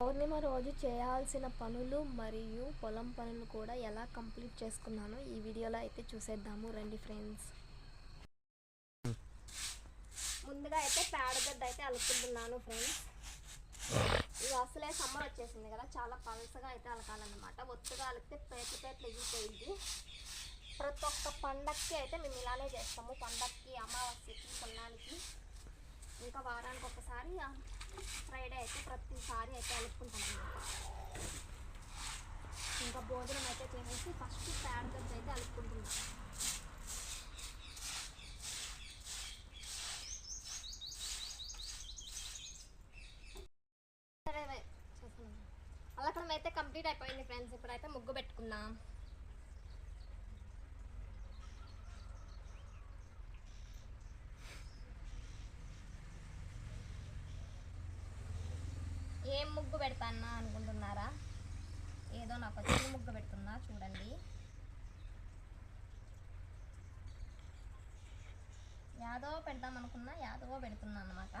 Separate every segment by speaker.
Speaker 1: పౌర్ణిమ రోజు చేయాల్సిన పనులు మరియు పొలం పనులు కూడా ఎలా కంప్లీట్ చేసుకున్నానో ఈ వీడియోలో అయితే చూసేద్దాము. రండి ఫ్రెండ్స్. ముందుగా అయితే పేడగడ్డ అయితే అలుకుంటున్నాను ఫ్రెండ్స్. ఇది అసలే సమ్మర్ వచ్చేసింది కదా చాలా పలసగా అయితే అలకాలన్నమాట. ఒత్తుగా అలికితే పేట్ల పేట్లు ఎగిపోయింది ప్రతి ఒక్క పండక్కి అయితే మేము ఇలానే చేస్తాము. పండక్కి అమావాస్యకి పున్నానికి. ఇంకా వారానికి ఒకసారి ఫ్రైడే అయితే ప్రతిసారి అయితే అలుపుకుంటాం ఇంకా భోజనం అయితే చేసేసి ఫస్ట్ పేడగడ్డ అయితే అలుపుకుంటున్నాం సరే వే- అయితే కంప్లీట్ అయిపోయింది ఫ్రెండ్స్ ఇప్పుడైతే ముగ్గు పెట్టుకుందాం ఏం ముగ్గు పెడతానా అనుకుంటున్నారా ఏదో నాకు వచ్చిన ముగ్గు పెడుతున్నా చూడండి యాదవ పెడదాం అనుకున్నా యాదవ పెడుతున్నా అనమాట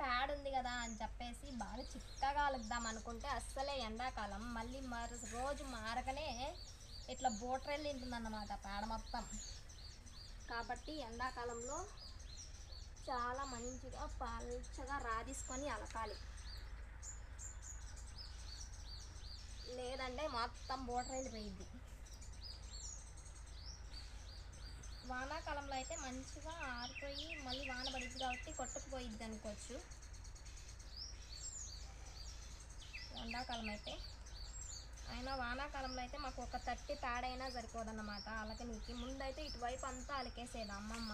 Speaker 1: ప్యాడ్ ఉంది కదా అని చెప్పేసి బాగా చిక్కగా అలుద్దాం అనుకుంటే అస్సలే ఎండాకాలం. మళ్ళీ మరు రోజు మారకనే ఇట్లా బోట్రెల్లి ఉంటుందన్నమాట పేడ మొత్తం. కాబట్టి ఎండాకాలంలో చాలా మంచిగా పల్చగా రాదీసుకొని అలకాలి లేదంటే మొత్తం బోటర్ వెళ్ళిపోయింది వానాకాలంలో అయితే మంచిగా ఆరిపోయి మళ్ళీ వాన పడిద్ది కాబట్టి కొట్టుకుపోయిద్ది అనుకోవచ్చు. ఎండాకాలం అయితే. అయినా వానాకాలంలో అయితే మాకు ఒక తట్టి తాడైనా సరిపోదన్నమాట అలకనీకి ముందైతే ఇటువైపు అంతా అలకేసేది అమ్మమ్మ.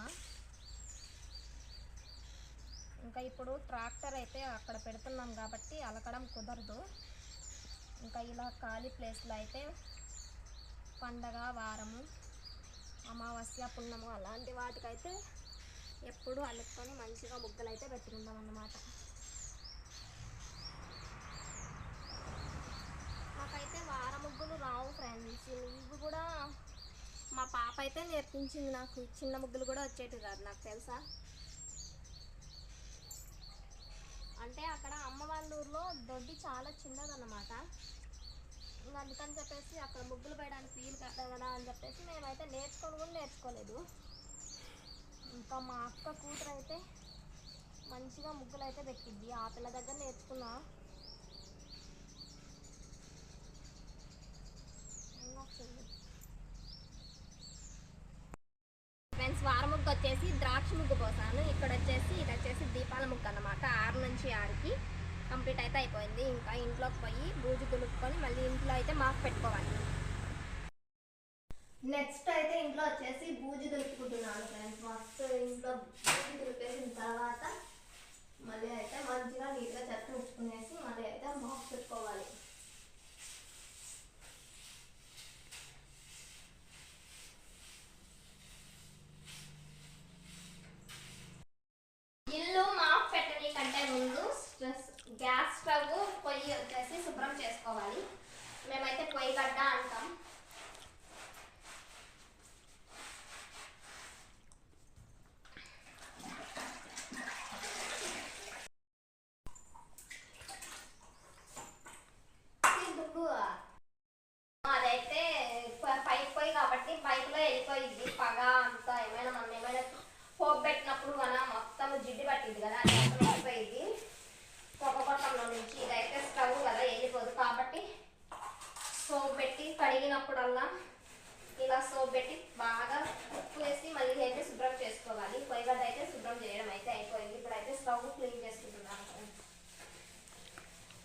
Speaker 1: ఇంకా ఇప్పుడు ట్రాక్టర్ అయితే అక్కడ పెడుతున్నాం కాబట్టి అలకడం కుదరదు. ఇంకా ఇలా ఖాళీ ప్లేస్లో అయితే పండగ వారము అమావాస్య పున్నము అలాంటి వాటికైతే ఎప్పుడు అల్లుకొని మంచిగా ముగ్గులు అయితే పెట్టుకుంటాం అన్నమాట నాకైతే వార ముగ్గులు రావు ఫ్రెండ్స్. ఇవి కూడా మా పాప అయితే నేర్పించింది నాకు. చిన్న ముగ్గులు కూడా వచ్చేటి కాదు నాకు తెలుసా? అంటే అక్కడ అమ్మ వాళ్ళ ఊర్లో దొడ్డి చాలా చిన్నదన్నమాట. ఇంకా అందుకని చెప్పేసి అక్కడ ముగ్గులు వేయడానికి వీలు కాదు కదా అని చెప్పేసి మేమైతే నేర్చుకొని కూడా నేర్చుకోలేదు. ఇంకా మా అక్క కూతురు అయితే మంచిగా ముగ్గులు అయితే పెట్టిద్ది. ఆ పిల్ల దగ్గర నేర్చుకున్నా. ఫ్రెండ్స్ వార ముగ్గు వచ్చేసి ద్రాక్ష ముగ్గు పోసాను. ఇక్కడ వచ్చేసి ఇది వచ్చేసి దీపాల ముగ్గు అన్నమాట ఆరు నుంచి ఆరుకి. కంప్లీట్ అయితే అయిపోయింది. ఇంకా ఇంట్లోకి పోయి బూజు దులుపుకొని మళ్ళీ ఇంట్లో అయితే మాకు పెట్టుకోవాలి. నెక్స్ట్ అయితే ఇంట్లో వచ్చేసి బూజు దులుపుకుంటున్నాను ఫ్రెండ్స్ ఫస్ట్ ఇంట్లో బూజు దులిపేసిన తర్వాత మళ్ళీ అయితే మంచిగా నీట్గా చెత్త ఉంచుకునేసి మళ్ళీ అయితే మాకు పెట్టుకోవాలి ఇల్లు మాప్ పెట్టని కంటే ముందు స్ట్రెస్ గ్యాస్ స్టవ్ పొయ్యి వచ్చేసి శుభ్రం చేసుకోవాలి మేమైతే పొయ్యి గడ్డ అంటాం ఎందుకు? అదైతే ప- పైప్ పొయ్యి కాబట్టి పైపులో వెళ్ళిపోయింది పగ అంతా ఏమైనా మనం ఏమైనా పోపు పెట్టినప్పుడు మన మొత్తం జిడ్డు పట్టింది కదా అది మొత్తం పొగ కొట్టంలో నుంచి ఇదైతే స్టవ్ కదా వెళ్ళిపోదు కాబట్టి సోప్ పెట్టి కడిగినప్పుడల్లా ఇలా సోప్ పెట్టి బాగా ఉప్పు వేసి మళ్ళీ అయితే శుభ్రం చేసుకోవాలి. పొయ్యి అయితే శుభ్రం చేయడం అయితే అయిపోయింది ఇప్పుడైతే స్టవ్ క్లీన్ చేసుకుంటున్నాను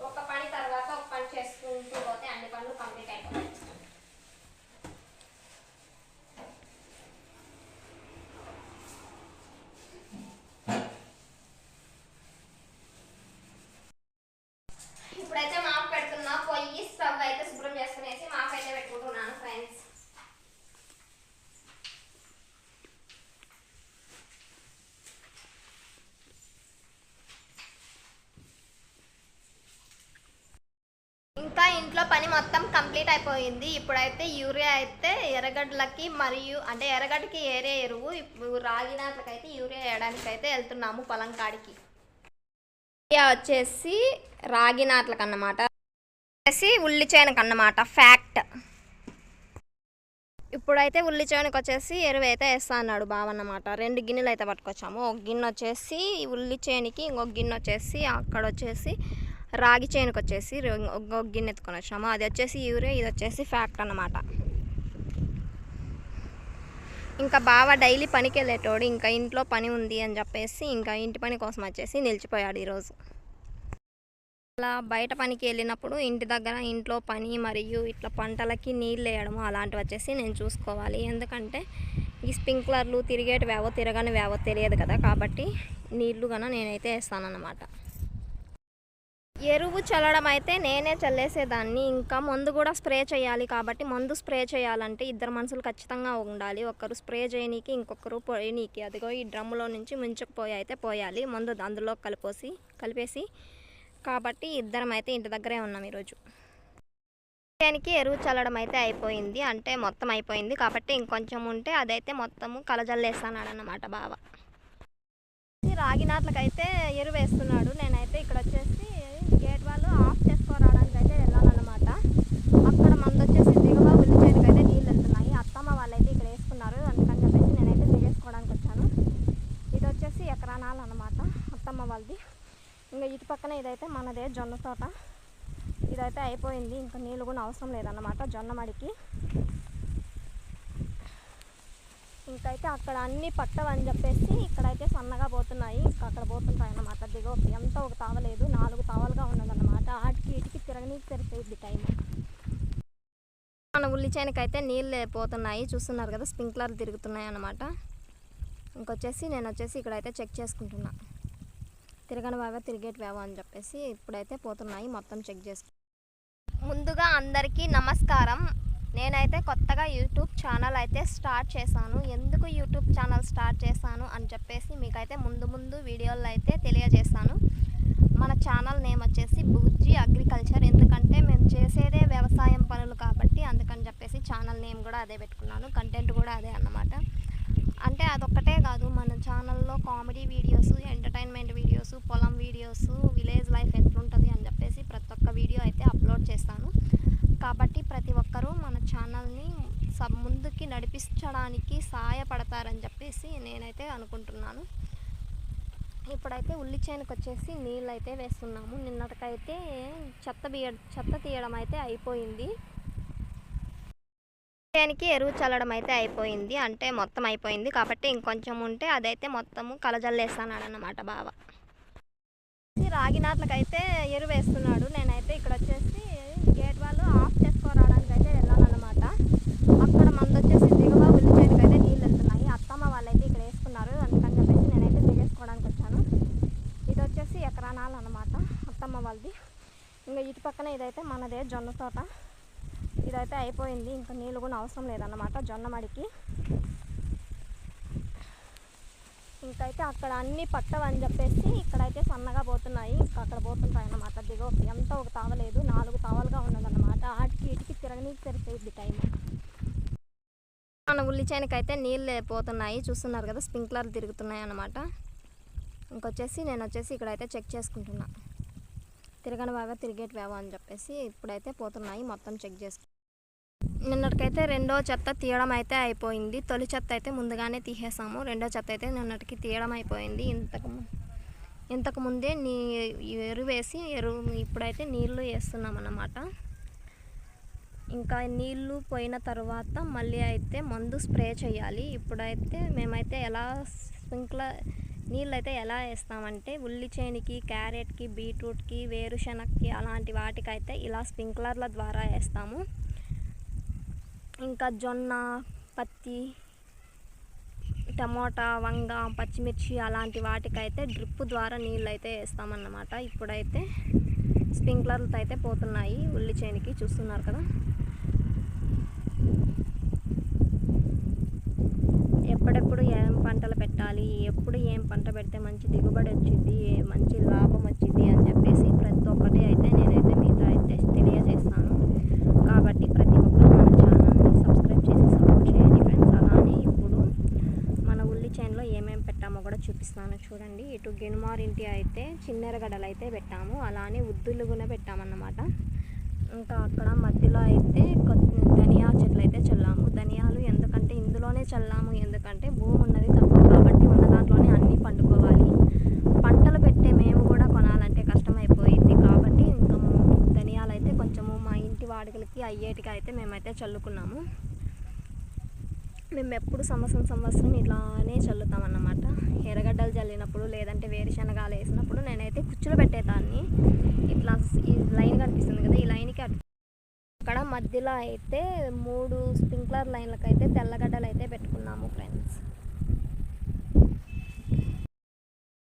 Speaker 1: ఒక పని తర్వాత ఒక పని చేసుకుంటూ పోతే అన్ని పనులు కంప్లీట్ అయిపోతాయి ఇప్పుడైతే మాకు పెడుతున్నా పొయ్యి స్టవ్ అయితే శుభ్రం చేసుకునేసి మాకైతే పెట్టుకుంటున్నాను ఫ్రెండ్స్ ఇంకా ఇంట్లో పని మొత్తం కంప్లీట్ అయిపోయింది. ఇప్పుడైతే యూరియా అయితే ఎర్రగడ్డలకి మరియు అంటే ఎర్రగడ్డకి ఏరే ఎరువు. ఇప్పుడు రాగి నాట్లకైతే యూరియా వేయడానికి అయితే వెళ్తున్నాము పొలం కాడికి. యూరియా వచ్చేసి రాగి నాట్లకు అన్నమాట వచ్చేసి ఉల్లి చేనుకు అన్నమాట ఫ్యాక్ట్. ఇప్పుడైతే ఉల్లి చేనుకు వచ్చేసి ఎరువు అయితే వేస్తా అన్నాడు బావ అన్నమాట రెండు గిన్నెలు అయితే పట్టుకొచ్చాము. ఒక గిన్నె వచ్చేసి ఉల్లి చేనుకి ఇంకొక గిన్నె వచ్చేసి అక్కడ వచ్చేసి రాగి చేనుకు వచ్చేసి గిన్నె ఎత్తుకొని వచ్చాము. అది వచ్చేసి యూరియా ఇది వచ్చేసి ఫ్యాక్ట్ అనమాట ఇంకా బావ డైలీ పనికి వెళ్ళేటోడు ఇంకా ఇంట్లో పని ఉంది అని చెప్పేసి ఇంకా ఇంటి పని కోసం వచ్చేసి నిలిచిపోయాడు ఈరోజు. అలా బయట పనికి వెళ్ళినప్పుడు ఇంటి దగ్గర ఇంట్లో పని మరియు ఇట్లా పంటలకి నీళ్ళు వేయడము అలాంటివి వచ్చేసి నేను చూసుకోవాలి. ఎందుకంటే ఈ స్ప్రింక్లర్లు తిరిగేటి వేవో తిరగని వేవో తెలియదు కదా కాబట్టి నీళ్ళు కన్నా నేనైతే వేస్తానన్నమాట. ఎరువు చల్లడం అయితే నేనే చల్లేసేదాన్ని. ఇంకా మందు కూడా స్ప్రే చేయాలి కాబట్టి మందు స్ప్రే చేయాలంటే ఇద్దరు మనుషులు ఖచ్చితంగా ఉండాలి. ఒకరు స్ప్రే చేయనీకి ఇంకొకరు పోయనీకి. అదిగో ఈ డ్రమ్ములో నుంచి ముంచుకుపోయి అయితే పోయాలి. మందు అందులో కలిపేసి కలిపేసి కాబట్టి ఇద్దరం అయితే ఇంటి దగ్గరే ఉన్నాం ఈరోజు. దానికి ఎరువు చల్లడం అయితే అయిపోయింది. అంటే మొత్తం అయిపోయింది కాబట్టి ఇంకొంచెం ఉంటే అదైతే మొత్తము కలజల్లేస్తాడు అన్నమాట బావ. ఈ రాగి నాట్లకైతే ఎరువు వేస్తున్నాడు నేనైతే ఇక్కడ వచ్చేసి గేట్ వాళ్ళు ఆఫ్ చేసుకోవడానికి అయితే వెళ్ళాలన్నమాట అక్కడ మంది వచ్చేసి దిగవ ఉల్లి చేనుకి అయితే నీళ్ళు వెళ్తున్నాయి అత్తమ్మ వాళ్ళైతే ఇక్కడ వేసుకున్నారు అందుకని చెప్పేసి నేనైతే దిగేసుకోవడానికి వచ్చాను ఇది వచ్చేసి ఎకరానాలు అన్నమాట అత్తమ్మ వాళ్ళది ఇంకా ఇటు పక్కన ఇదైతే మనదే జొన్న తోట. ఇదైతే అయిపోయింది. ఇంకా నీళ్ళు కూడా అవసరం లేదన్నమాట జొన్న మడికి. ఇంకైతే అక్కడ అన్ని పట్టవని చెప్పేసి ఇక్కడైతే సన్నగా పోతున్నాయి. ఇంకా అక్కడ పోతుంటాయి అన్నమాట దిగో ఎంత ఒక తావలేదు నాలుగు తావలుగా ఉన్నదన్నమాట. ఆటికి ఇటుకి తిరగని సరిపోయింది టైం మన ఉల్లి చేనుకైతే నీళ్ళు పోతున్నాయి. చూస్తున్నారు కదా స్ప్రింక్లర్ తిరుగుతున్నాయి అన్నమాట ఇంకొచ్చేసి నేను వచ్చేసి ఇక్కడైతే చెక్ చేసుకుంటున్నాను తిరగని బాగా తిరిగేటి వేవో అని చెప్పేసి ఇప్పుడైతే పోతున్నాయి. మొత్తం చెక్ చేసి ముందుగా అందరికీ నమస్కారం. నేనైతే కొత్తగా యూట్యూబ్ ఛానల్ అయితే స్టార్ట్ చేశాను. ఎందుకు యూట్యూబ్ ఛానల్ స్టార్ట్ చేశాను అని చెప్పేసి మీకైతే ముందు ముందు వీడియోలు అయితే తెలియజేస్తాను. మన ఛానల్ నేమ్ వచ్చేసి బుజ్జి అగ్రికల్చర్. ఎందుకంటే మేము చేసేదే వ్యవసాయం పనులు కాబట్టి అందుకని చెప్పేసి ఛానల్ నేమ్ కూడా అదే పెట్టుకున్నాను. కంటెంట్ కూడా అదే అన్నమాట అంటే అదొక్కటే కాదు మన ఛానల్లో కామెడీ వీడియోస్ ఎంటర్టైన్మెంట్ వీడియోస్ పొలం వీడియోస్ విలేజ్ లైఫ్ ఎట్లుంటుంది అని చెప్పేసి ప్రతి ఒక్క వీడియో అయితే అప్లోడ్ చేస్తాను. కాబట్టి ప్రతి ఒక్కరూ మన ఛానల్ని సబ్ ముందుకి నడిపించడానికి సహాయపడతారని చెప్పేసి నేనైతే అనుకుంటున్నాను. ఇప్పుడైతే ఉల్లి చేనుకు వచ్చేసి నీళ్ళు అయితే వేస్తున్నాము. నిన్నటికైతే చెత్త బియ్య చెత్త తీయడం అయితే అయిపోయింది. చేనికి ఎరువు చల్లడం అయితే అయిపోయింది. అంటే మొత్తం అయిపోయింది కాబట్టి ఇంకొంచెం ఉంటే అదైతే మొత్తము కలజల్లేస్తాడు అన్నమాట బావ. రాగి నాట్లకైతే ఎరువు వేస్తున్నాడు నేనైతే ఇక్కడ వచ్చేసి గేట్ వాళ్ళు ఆఫ్ చేసుకోవడానికి అయితే వెళ్ళాలన్నమాట అక్కడ మంది వచ్చేసి దిగవ ఉల్లి చేనుకైతే నీళ్ళు వెళ్తున్నాయి అత్తమ్మ వాళ్ళైతే ఇక్కడ వేసుకున్నారు అందుకని చెప్పేసి నేనైతే దిగేసుకోవడానికి వచ్చాను ఇది వచ్చేసి ఎకరానాలు అన్నమాట అత్తమ్మ వాళ్ళది ఇంకా ఇటు పక్కన ఇదైతే మనదే జొన్న తోట ఇదైతే అయిపోయింది. ఇంకా నీళ్ళు కూడా అవసరం లేదన్నమాట జొన్న మడికి. ఇంకైతే అక్కడ అన్ని పట్టవని చెప్పేసి ఇక్కడైతే సన్నగా పోతున్నాయి. ఇంకా అక్కడ పోతుంటాయి అన్నమాట. దిగో ఎంత ఒక తావలేదు నాలుగు తావలుగా ఉన్నదన్నమాట. ఆటికి ఇటుకి తిరగనీకి సరిపోయింది టైం మన ఉల్లి చేనుకైతే నీళ్ళు పోతున్నాయి. చూస్తున్నారు కదా స్ప్రింక్లర్లు తిరుగుతున్నాయి అన్నమాట. ఇంకొచ్చేసి నేను వచ్చేసి ఇక్కడైతే చెక్ చేసుకుంటున్నా. తిరగని బాగా తిరిగేటి వేవో అని చెప్పేసి ఇప్పుడైతే పోతున్నాయి. మొత్తం చెక్ చేసుకుంటాను నిన్నటికైతే రెండో చెత్త తీయడం అయితే అయిపోయింది. తొలి చెత్త అయితే ముందుగానే తీసేసాము. రెండో చెత్త అయితే నిన్నటికి తీయడం అయిపోయింది ఇంతకు ఇంతకుముందే ఇంతకు ముందే నీ ఎరువు వేసి ఎరువు ఇప్పుడైతే నీళ్ళు వేస్తున్నాం అన్నమాట ఇంకా నీళ్ళు పోయిన తర్వాత మళ్ళీ అయితే మందు స్ప్రే చేయాలి. ఇప్పుడైతే మేమైతే ఎలా స్ప్రింక్లర్ నీళ్ళు అయితే ఎలా వేస్తామంటే ఉల్లి చేనికి క్యారెట్కి బీట్రూట్కి వేరుశనగకి అలాంటి వాటికైతే ఇలా స్ప్రింక్లర్ల ద్వారా వేస్తాము. ఇంకా జొన్న పత్తి టమోటా వంగ పచ్చిమిర్చి అలాంటి వాటికైతే డ్రిప్ ద్వారా నీళ్ళు అయితే వేస్తామన్నమాట. ఇప్పుడైతే స్ప్రింక్లర్లతో అయితే పోతున్నాయి. ఉల్లి చేనికి చూస్తున్నారు కదా. ఎప్పుడెప్పుడు ఏం పంటలు పెట్టాలి? ఎప్పుడు ఏం పంట పెడితే మంచి దిగుబడి వచ్చింది మంచి లాభం వచ్చింది అని చెప్పేసి ప్రతి ఒక్కటి అయితే నేనైతే మీతో అయితే తెలియజేస్తాను కాబట్టి ప్రతి ఒక్కరు మన ఛానల్ని సబ్స్క్రైబ్ చేసి సపోర్ట్ చేయండి ఫ్రెండ్స్ అలానే ఇప్పుడు మన ఉల్లి చైన్లో ఏమేమి పెట్టామో కూడా చూపిస్తాను చూడండి. ఇటు గెనుమారింటి అయితే చిన్నెరగడలు అయితే పెట్టాము. అలానే ఉద్దులు కూడా పెట్టామన్నమాట. ఇంకా అక్కడ మధ్యలో అయితే ధనియా చెట్లు అయితే చల్లాము. ధనియాలు ఎందుకంటే ఇందులోనే చల్లాము. ఎందుకంటే భూమి ఉన్నది తక్కువ కాబట్టి ఉన్న దాంట్లోనే అన్నీ పండుకోవాలి. పంటలు పెట్టే మేము కూడా కొనాలంటే కష్టమైపోయింది కాబట్టి ఇంకా ధనియాలు అయితే కొంచెము మా ఇంటి వాడుకలకి అయ్యేటికి అయితే మేమైతే చల్లుకున్నాము. మేము ఎప్పుడు సంవత్సరం సంవత్సరం ఇట్లానే చల్లుతాం అన్నమాట ఎర్రగడ్డలు చల్లినప్పుడు లేదంటే వేరుశనగాలు వేసినప్పుడు నేనైతే కుచ్చులు పెట్టేదాన్ని. ఇట్లా ఈ లైన్ కనిపిస్తుంది కదా ఈ లైన్కి అక్కడ మధ్యలో అయితే మూడు స్ప్రింక్లర్ లైన్లకు అయితే తెల్లగడ్డలు అయితే పెట్టుకున్నాము ఫ్రెండ్స్.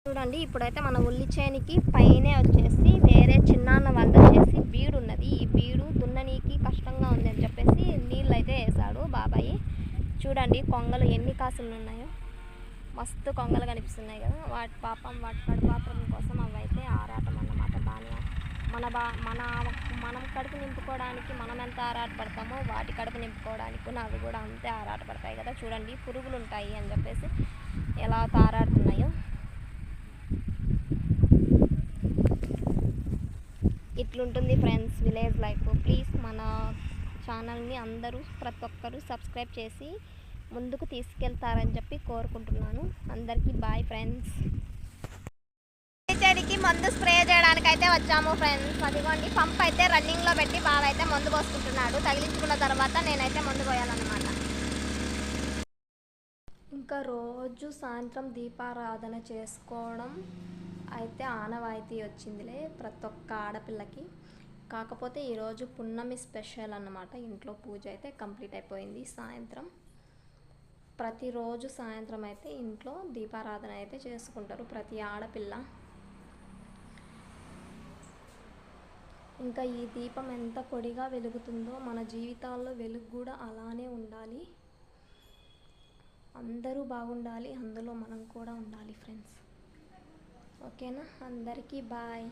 Speaker 1: చూడండి ఇప్పుడైతే మన ఉల్లి చేనికి పైనే వచ్చేసి వేరే చిన్నాన్న వాళ్ళ వచ్చేసి బీడు ఉన్నది ఈ బీడు దున్ననీకి కష్టంగా ఉంది అని చెప్పేసి నీళ్ళు అయితే వేసాడు బాబాయి. చూడండి కొంగలు ఎన్ని కాసులు ఉన్నాయో మస్తు కొంగలు కనిపిస్తున్నాయి కదా. వాటి పాపం వాటి కడుపాత్రం కోసం అవి అయితే ఆరాటం అన్నమాట. బాగా మన బా మన మనం కడుపు నింపుకోవడానికి మనం ఎంత ఆరాటపడతామో వాటి కడుపు నింపుకోవడానికి కూడా అవి కూడా అంతే ఆరాటపడతాయి కదా. చూడండి పురుగులు ఉంటాయి అని చెప్పేసి ఎలా తారాడుతున్నాయో ఇట్లుంటుంది ఫ్రెండ్స్ విలేజ్ లైఫ్. ప్లీజ్ మన ఛానల్ని అందరూ ప్రతి ఒక్కరూ సబ్స్క్రైబ్ చేసి ముందుకు తీసుకెళ్తారని చెప్పి కోరుకుంటున్నాను. అందరికీ బాయ్ ఫ్రెండ్స్. చెడికి మందు స్ప్రే చేయడానికి అయితే వచ్చాము ఫ్రెండ్స్. అదిగోండి పంప్ అయితే రన్నింగ్లో పెట్టి బాగా అయితే మందు పోసుకుంటున్నాడు. తగిలించుకున్న తర్వాత నేనైతే మందు పోయాలన్నమాట. ఇంకా రోజు సాయంత్రం దీపారాధన చేసుకోవడం అయితే ఆనవాయితీ వచ్చిందిలే ప్రతి ఒక్క ఆడపిల్లకి. కాకపోతే ఈరోజు పున్నమి స్పెషల్ అన్నమాట. ఇంట్లో పూజ అయితే కంప్లీట్ అయిపోయింది. సాయంత్రం ప్రతిరోజు సాయంత్రం అయితే ఇంట్లో దీపారాధన అయితే చేసుకుంటారు ప్రతి ఆడపిల్ల. ఇంకా ఈ దీపం ఎంత పొడిగా వెలుగుతుందో మన జీవితాల్లో వెలుగు కూడా అలానే ఉండాలి. అందరూ బాగుండాలి అందులో మనం కూడా ఉండాలి ఫ్రెండ్స్. ఓకేనా? అందరికీ బాయ్.